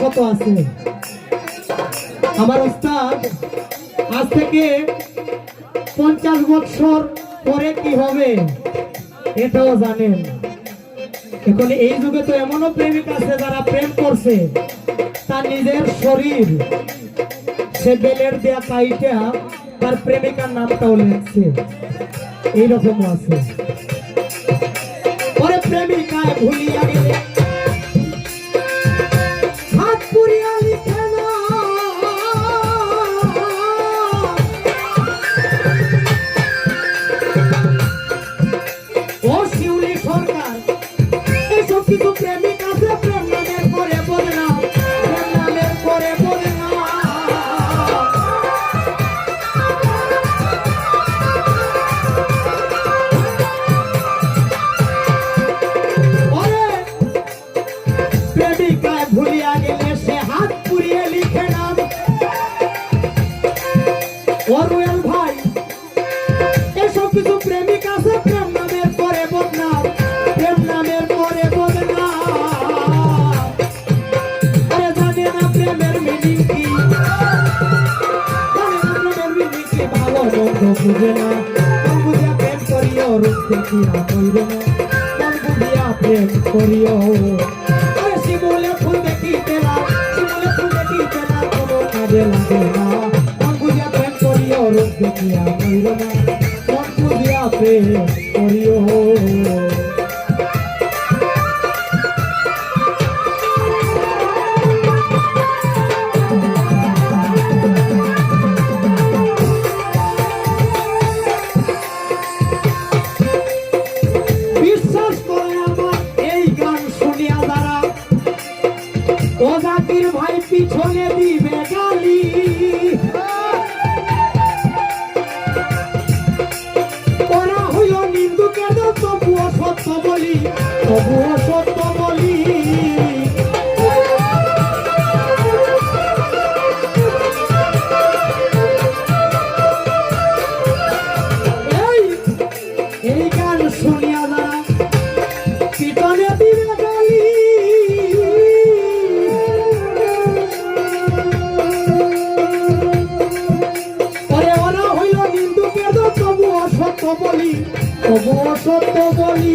শত আছে। আমার উস্তাদ আজ থেকে পঞ্চাশ বছর পরে কি হবে এটাও জানেন। এখন এই যুগে তো এমনও প্রেমিক আছে যারা প্রেম করছে, তার নিজের শরীর, সে বেলের দেয়া কাইটা তার প্রেমিকার নামটাও লিখছে। এইরকম আছে। পরে প্রেমিকায় ভুলিয়া গেলে বুঝে না। মন বুঝিয়া প্রেম করিও, রূপ দেখিয়া কইব না। মন বুঝিয়া প্রেম করিও। আরে শিমুলে ফুল দেখিতে না, শিমুলে ফুল দেখিতে না, কোনো কাজে লাগে না। মন বুঝিয়া প্রেম করিও, রূপ দেখিয়া কইব না। মন বুঝিয়া প্রেম করিও। পিছনে দিবে গালি। ওরা হইল নিন্দুকের তবুও সত্য বলি তবুও সত্য তবু সত্য বলি।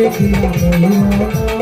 রূপে